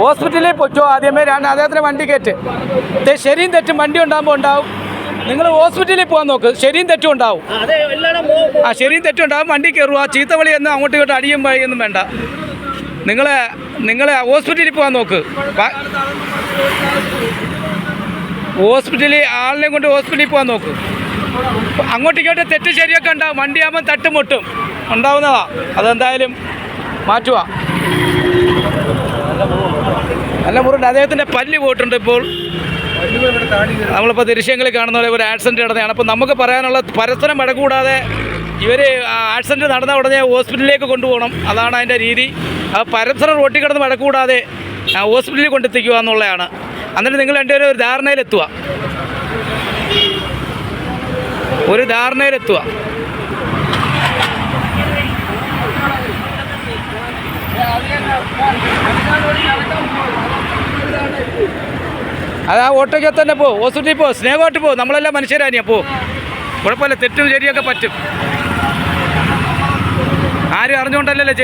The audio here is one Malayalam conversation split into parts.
ഹോസ്പിറ്റലിൽ പൊറ്റോ ആദ്യമേ രണ്ട് അദ്ദേഹത്തിന് വണ്ടി കയറ്റ്. ശരിയും തെറ്റും വണ്ടി ഉണ്ടാകുമ്പോൾ ഉണ്ടാവും. നിങ്ങൾ ഹോസ്പിറ്റലിൽ പോകാൻ നോക്ക് ശരിയും തെറ്റും ഉണ്ടാവും. ആ ശരിയും തെറ്റും ഉണ്ടാവും വണ്ടി കയറുക ചീത്തവിളി എന്നും അങ്ങോട്ടും ഇങ്ങോട്ടും അടിയും വഴിയൊന്നും വേണ്ട. നിങ്ങളെ നിങ്ങളെ ഹോസ്പിറ്റലിൽ പോകാൻ നോക്ക്. ഹോസ്പിറ്റലിൽ ആളിനെ കൊണ്ട് ഹോസ്പിറ്റലിൽ പോകാൻ നോക്ക്. അങ്ങോട്ടും ഇങ്ങോട്ടും തെറ്റ് ശരിയൊക്കെ ഉണ്ടാവും വണ്ടിയാകുമ്പോൾ തട്ടും മുട്ടും. ഉണ്ടാവുന്നതാ. അതെന്തായാലും മാറ്റുക നല്ല മുറുണ്ട് അദ്ദേഹത്തിന്റെ പല്ല് പോയിട്ടുണ്ട് ഇപ്പോൾ. നമ്മളിപ്പോൾ ദൃശ്യങ്ങളിൽ കാണുന്ന പോലെ ഒരു ആക്സിഡന്റ് നടന്നതാണ്. അപ്പോൾ നമുക്ക് പറയാനുള്ള പരസ്പരം ഇടകൂടാതെ ഇവർ ആക്സിഡന്റ് നടന്ന ഉടനെ ഹോസ്പിറ്റലിലേക്ക് കൊണ്ടുപോകണം. അതാണ് അതിന്റെ രീതി. ആ പരസ്പരം റോട്ടിൽ കിടന്ന് വഴക്കൂടാതെ ആ, ഹോസ്പിറ്റലിൽ കൊണ്ടെത്തിക്കുക എന്നുള്ളതാണ്. എന്നിട്ട് നിങ്ങൾ രണ്ടുപേരും ഒരു ധാരണയിലെത്തുക. ഒരു ധാരണയിലെത്തുക. അത് ആ ഓട്ടോയ്ക്ക് തന്നെ പോ ഹോസ്പിറ്റലിൽ പോ സ്നേഹമായിട്ട് പോ. നമ്മളെല്ലാം മനുഷ്യരാനിയാ പോ കുഴപ്പമില്ല തെറ്റും ശരിയൊക്കെ പറ്റും. ആരും അറിഞ്ഞുകൊണ്ടല്ലല്ലോ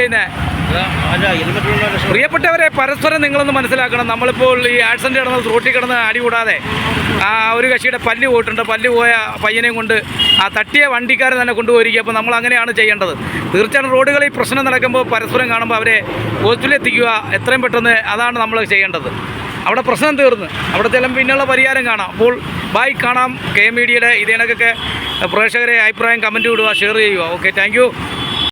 രക്ഷ- പ്രിയപ്പെട്ടവരെ പരസ്പരം നിങ്ങളൊന്ന് മനസ്സിലാക്കണം. നമ്മളിപ്പോൾ ഈ ആക്സിഡന്റ് കിടന്ന് റോട്ടിൽ കിടന്ന് അടി കൂടാതെ ആ ഒരു കക്ഷിയുടെ പല്ല് പോയിട്ടുണ്ട്. പല്ല് പോയ പയ്യനെയും കൊണ്ട് ആ തട്ടിയ വണ്ടിക്കാരൻ തന്നെ കൊണ്ടുപോയിരിക്കുക. അപ്പോൾ നമ്മൾ അങ്ങനെയാണ് ചെയ്യേണ്ടത്. തീർച്ചയായും റോഡുകളിൽ പ്രശ്നം നടക്കുമ്പോൾ പരസ്പരം കാണുമ്പോൾ അവരെ ഹോസ്പിറ്റലിൽ എത്തിക്കുക എത്രയും പെട്ടെന്ന് അതാണ് നമ്മൾ ചെയ്യേണ്ടത്. അവിടെ പ്രശ്നം തീർന്ന്. അവിടെ ചെല്ലുമ്പോൾ പിന്നെയുള്ള പരിഹാരം കാണാം. അപ്പോൾ ബായ് കാണാം. കെ മീഡിയയുടെ ഇതേനൊക്കെ പ്രേക്ഷകരെ അഭിപ്രായം കമന്റ് വിടുക ഷെയർ ചെയ്യുക. Okay thank